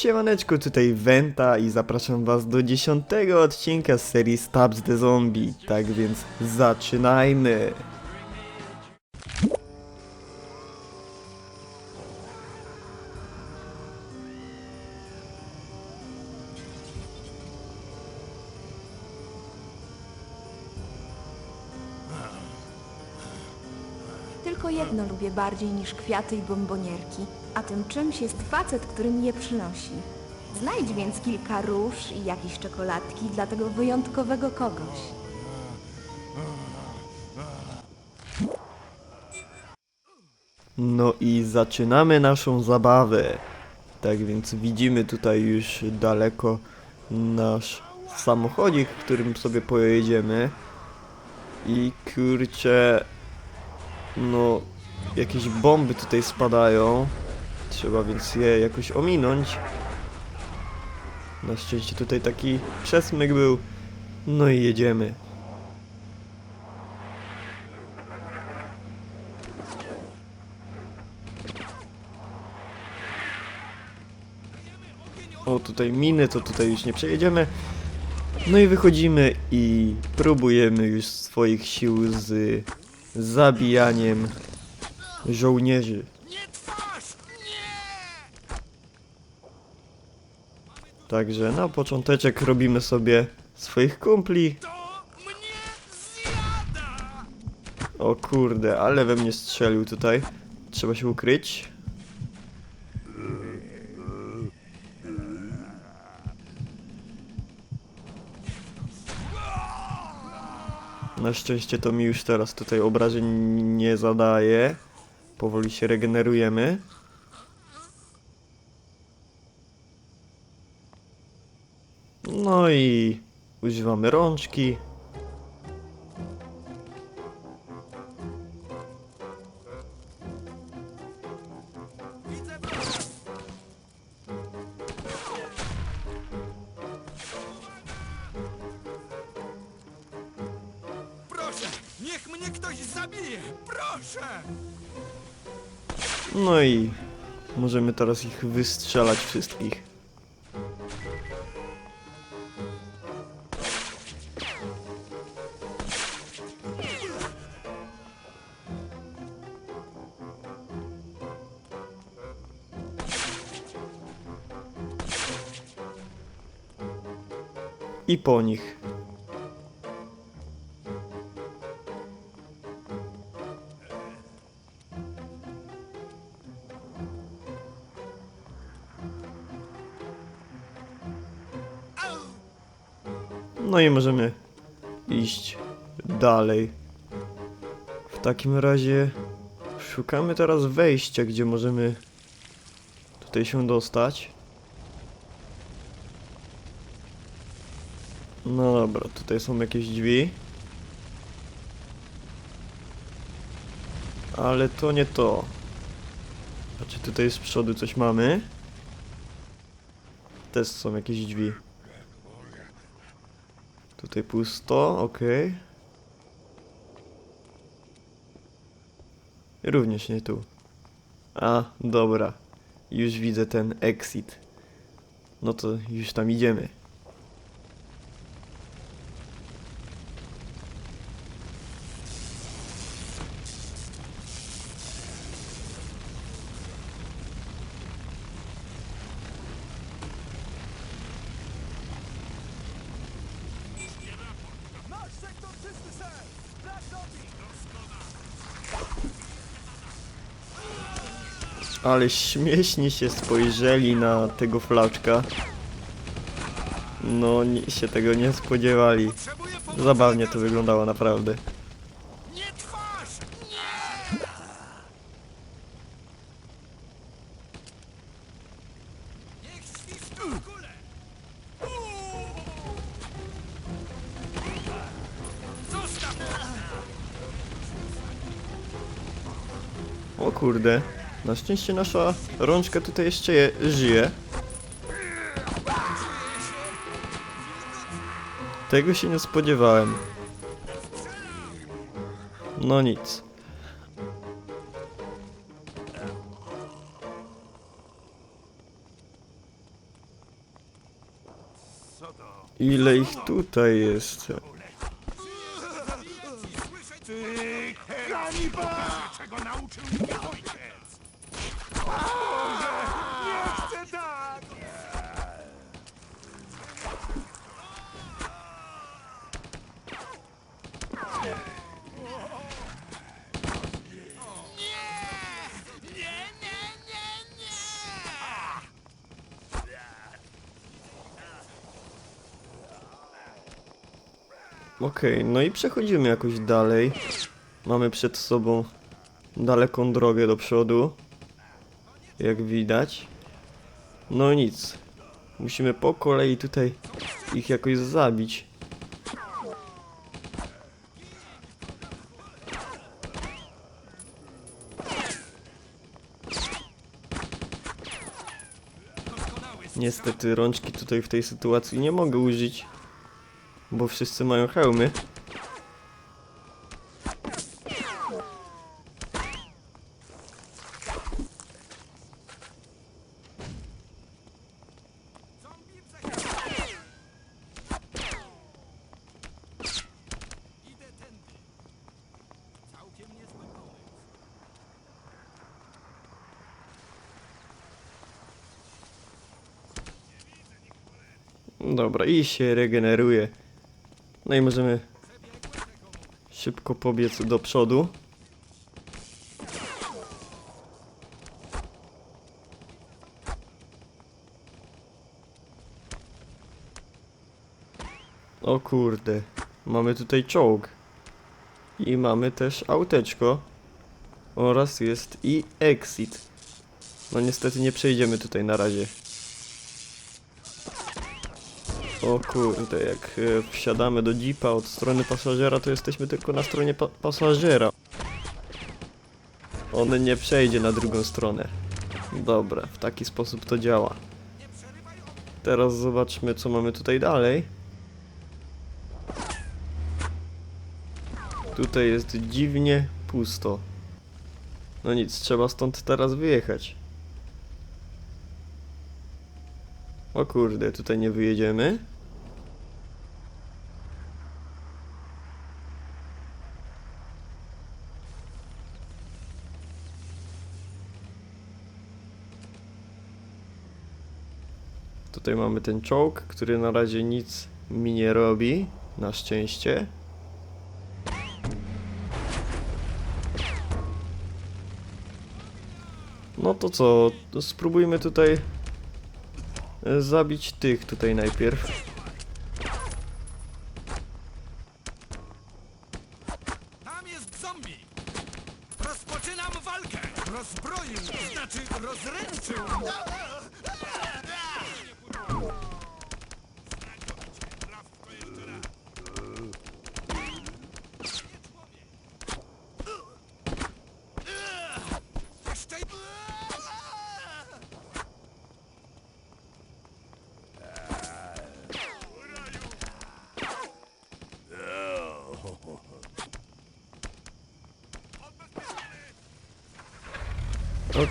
Siemaneczko, tutaj Wenta i zapraszam was do dziesiątego odcinka z serii Stabs the Zombie. Tak więc zaczynajmy! Tylko jedno lubię bardziej niż kwiaty i bombonierki, a tym czymś jest facet, który mi je przynosi. Znajdź więc kilka róż i jakieś czekoladki dla tego wyjątkowego kogoś. No i zaczynamy naszą zabawę. Tak więc widzimy tutaj już daleko nasz samochodzik, którym sobie pojedziemy. I kurczę, no jakieś bomby tutaj spadają. Trzeba więc je jakoś ominąć. Na szczęście tutaj taki przesmyk był. No i jedziemy. O, tutaj miny, to tutaj już nie przejedziemy. No i wychodzimy i próbujemy już swoich sił z zabijaniem żołnierzy. Także na począteczek robimy sobie swoich kumpli. O kurde, ale we mnie strzelił tutaj. Trzeba się ukryć. Na szczęście to mi już teraz tutaj obrażeń nie zadaje. Powoli się regenerujemy. No i używamy rączki. Proszę, niech mnie ktoś zabije! Proszę! No i możemy teraz ich wystrzelać wszystkich. I po nich. No i możemy iść dalej. W takim razie szukamy teraz wejścia, gdzie możemy tutaj się dostać. No dobra, tutaj są jakieś drzwi. Ale to nie to. A czy tutaj z przodu coś mamy? Też są jakieś drzwi. Tutaj pusto, ok. Również nie tu. A, dobra. Już widzę ten exit. No to już tam idziemy. Ale śmiesznie się spojrzeli na tego flaczka. No, nie, się tego nie spodziewali. Zabawnie to wyglądało naprawdę. O kurde. Na szczęście nasza rączka tutaj jeszcze je, żyje. Tego się nie spodziewałem. No nic. Ile ich tutaj jest? Okej, no i przechodzimy jakoś dalej. Mamy przed sobą daleką drogę do przodu. Jak widać. No nic. Musimy po kolei tutaj ich jakoś zabić. Niestety rączki tutaj w tej sytuacji nie mogę użyć, bo wszyscy mają hełmy. Dobra, i się regeneruje. No i możemy szybko pobiec do przodu. O kurde, mamy tutaj czołg. I mamy też auteczko. Oraz jest i exit. No niestety nie przejdziemy tutaj na razie. O kurde, jak e, wsiadamy do jeepa od strony pasażera, to jesteśmy tylko na stronie pa pasażera. On nie przejdzie na drugą stronę. Dobra, w taki sposób to działa. Teraz zobaczmy, co mamy tutaj dalej. Tutaj jest dziwnie pusto. No nic, trzeba stąd teraz wyjechać. O kurde, tutaj nie wyjedziemy. Tutaj mamy ten czołg, który na razie nic mi nie robi, na szczęście. No to co, spróbujmy tutaj e, zabić tych tutaj najpierw. Tam jest zombie! Rozpoczynam walkę! Rozbroił, znaczy rozręczył! Jeszcze...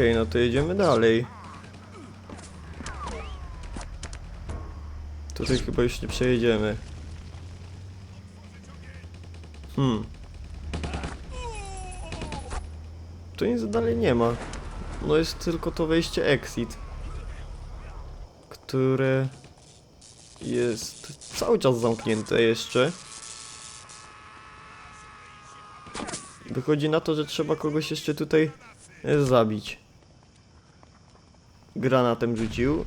Okej, no to jedziemy dalej. Tutaj chyba już nie przejedziemy. Hmm. Tu nic dalej nie ma. No jest tylko to wejście exit. Które jest cały czas zamknięte jeszcze. Wychodzi na to, że trzeba kogoś jeszcze tutaj e, zabić. Granatem rzucił.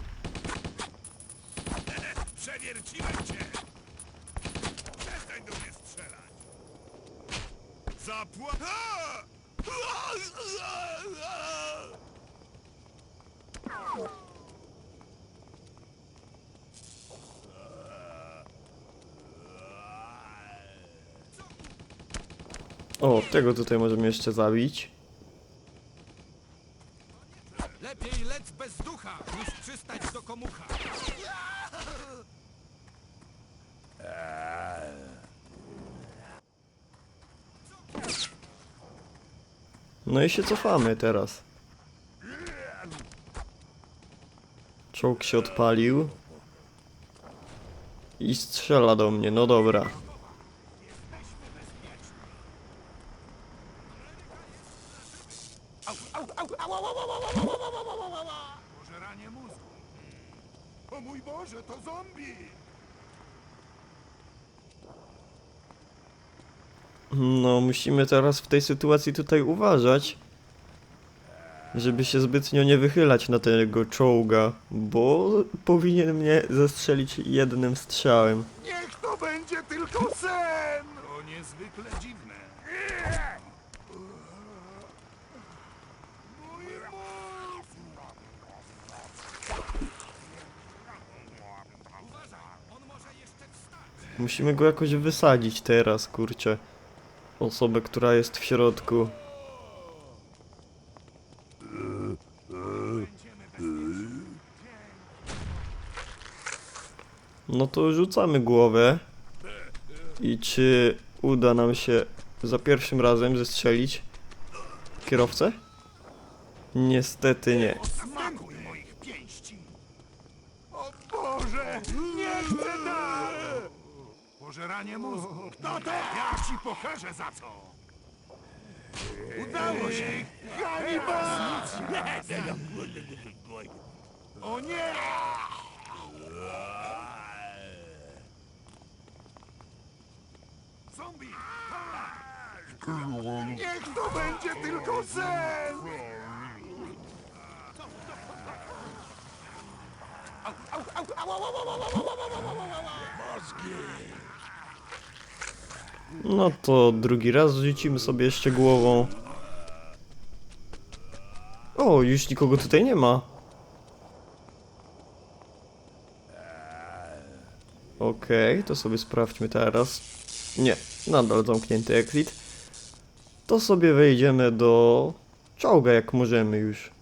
Przewierciłem cię! Przestań do mnie strzelać! Zapła... A! O, tego tutaj możemy jeszcze zabić. No i się cofamy teraz. Czołg się odpalił. I strzela do mnie, no dobra. Pożeranie mózgu. O mój Boże, to zombie! No, musimy teraz w tej sytuacji tutaj uważać, żeby się zbytnio nie wychylać na tego czołga, bo powinien mnie zestrzelić jednym strzałem. Niech to będzie tylko sen! To niezwykle dziwne. Mój mózg! Uważaj, on może jeszcze wstać. Musimy go jakoś wysadzić teraz, kurczę. Osobę, która jest w środku. No to rzucamy głowę. I czy uda nam się za pierwszym razem zestrzelić kierowcę? Niestety nie. Smakuj moich pięści! O Boże! Nie chcę tak! Pożeranie mózgu. Kto to? Ja ci pokażę za co! Udało się! Hannibal! O nie! Zombie! Niech to będzie tylko sen! No to drugi raz rzucimy sobie jeszcze głową. O, już nikogo tutaj nie ma. Okej, to sobie sprawdźmy teraz. Nie, nadal zamknięty exit. To sobie wejdziemy do czołga jak możemy już.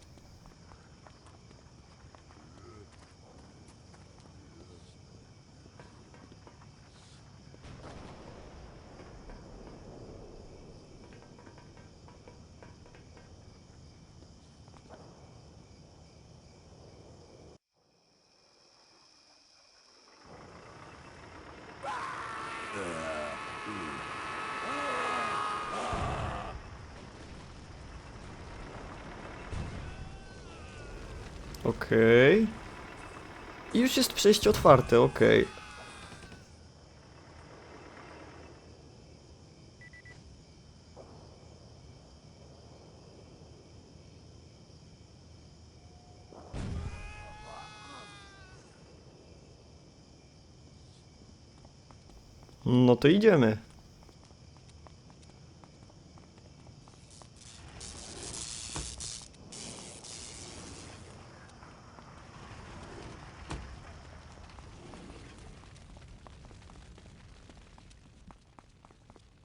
Okej. I już jest przejście otwarte, okej. No to idziemy.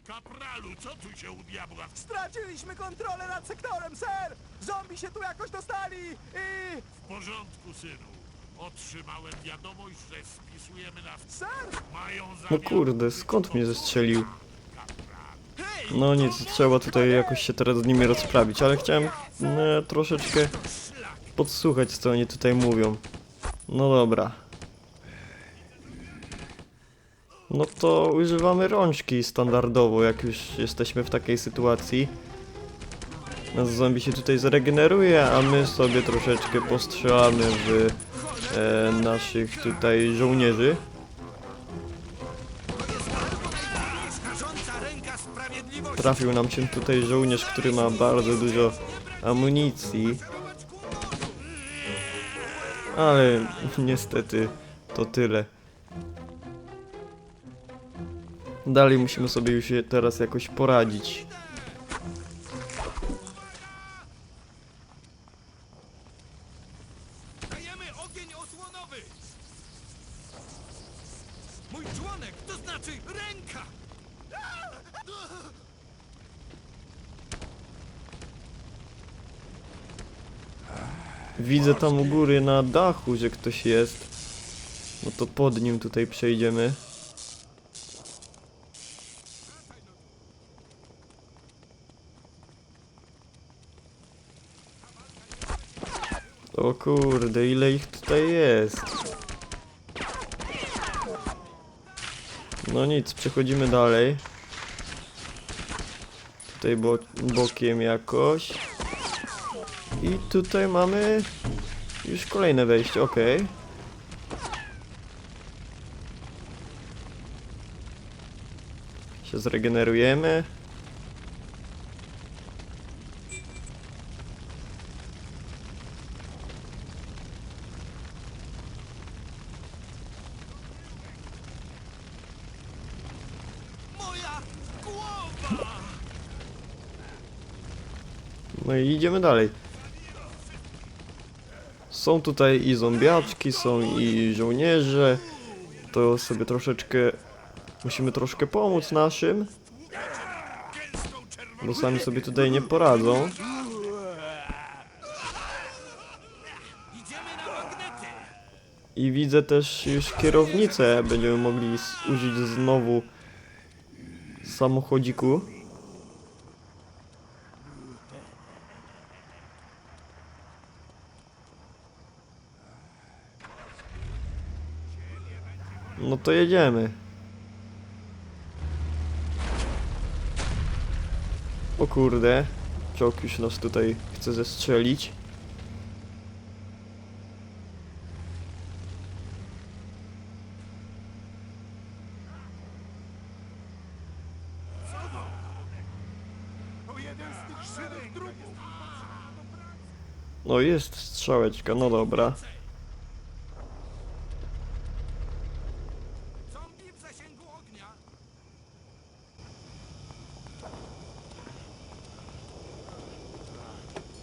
Kapralu, co tu się u diabła Straciliśmy kontrolę nad sektorem, ser! Zombie się tu jakoś dostali i... w porządku, synu? Otrzymałem wiadomość, że spisujemy na... Ser! Mają No kurde, skąd mnie zestrzelił? No nic, trzeba tutaj jakoś się teraz z nimi rozprawić, ale chciałem e, troszeczkę podsłuchać, co oni tutaj mówią. No dobra. No to używamy rączki standardowo, jak już jesteśmy w takiej sytuacji. Nasz zombie się tutaj zregeneruje, a my sobie troszeczkę postrzelamy w e, naszych tutaj żołnierzy. Trafił nam się tutaj żołnierz, który ma bardzo dużo amunicji. Ale niestety to tyle. Dalej musimy sobie już teraz jakoś poradzić. Znaczy! Widzę tam u góry na dachu, że ktoś jest. No to pod nim tutaj przejdziemy. O kurde, ile ich tutaj jest. No nic, przechodzimy dalej. Tutaj bo bokiem jakoś. I tutaj mamy już kolejne wejście, ok. Się zregenerujemy. Moja głowa! No i idziemy dalej. Są tutaj i zombiaczki, są i żołnierze. To sobie troszeczkę... Musimy troszkę pomóc naszym. Bo sami sobie tutaj nie poradzą. I widzę też już kierownicę. Będziemy mogli użyć znowu samochodziku. No to jedziemy. O kurde. Czołg już nas tutaj chce zestrzelić. No jest strzałeczka, no dobra. Zombie w zasięgu ognia!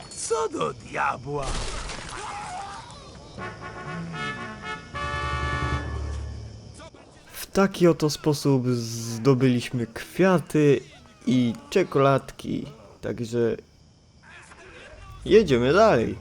Co do diabła? W taki oto sposób zdobyliśmy kwiaty i czekoladki. Także jedziemy dalej.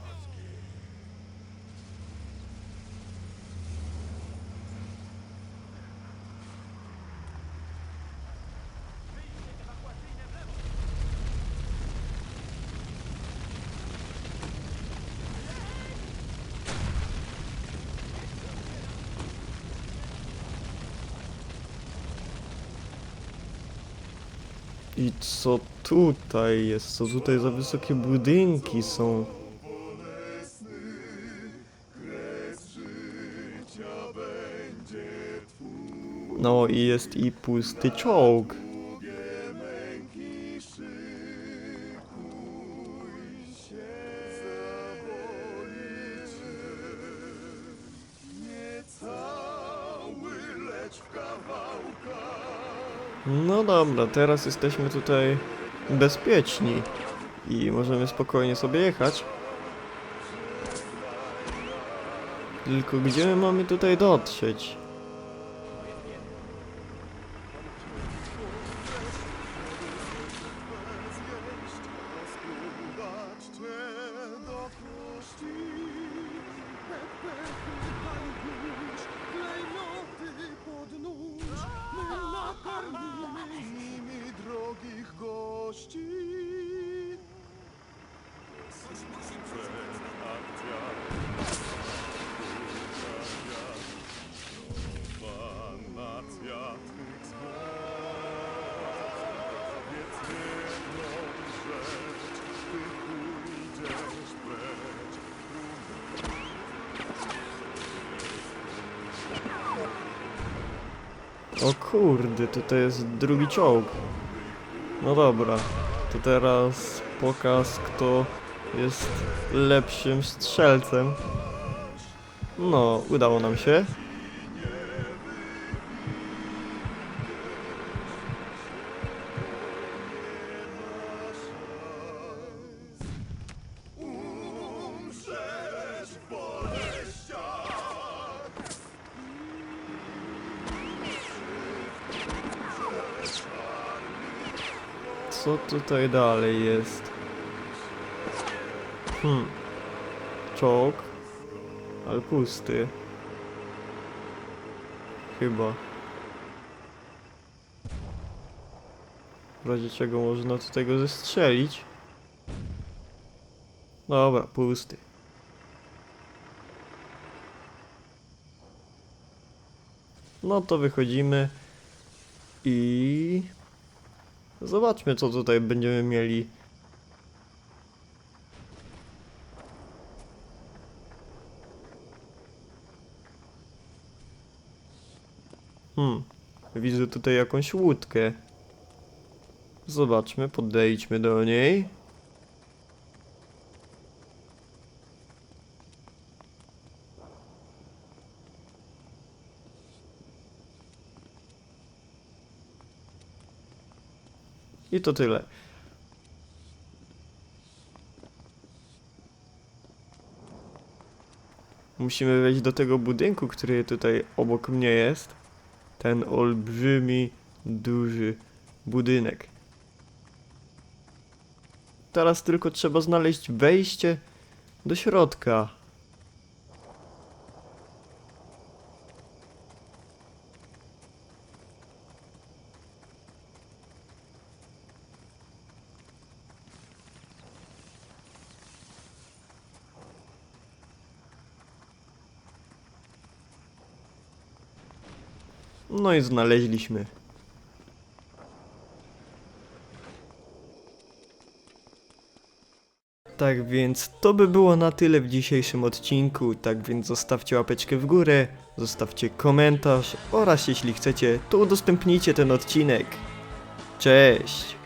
I co tutaj jest? Co tutaj za wysokie budynki są? No i jest i pusty czołg. Dobra, teraz jesteśmy tutaj bezpieczni i możemy spokojnie sobie jechać. Tylko gdzie my mamy tutaj dotrzeć? Kurde, tutaj jest drugi czołg. No dobra, to teraz pokaz kto jest lepszym strzelcem. No, udało nam się. Tutaj dalej jest? Hmm. Czołg. Ale pusty. Chyba. W razie czego można tutaj go zestrzelić. Dobra, pusty. No to wychodzimy I zobaczmy, co tutaj będziemy mieli. Hmm, widzę tutaj jakąś łódkę. Zobaczmy, podejdźmy do niej. I to tyle. Musimy wejść do tego budynku, który tutaj obok mnie jest. Ten olbrzymi, duży budynek. Teraz tylko trzeba znaleźć wejście do środka. No i znaleźliśmy. Tak więc to by było na tyle w dzisiejszym odcinku. Tak więc zostawcie łapeczkę w górę, zostawcie komentarz oraz jeśli chcecie, to udostępnijcie ten odcinek. Cześć!